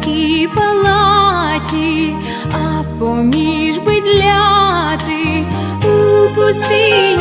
царській палаті, а поміж бидляти у пустині.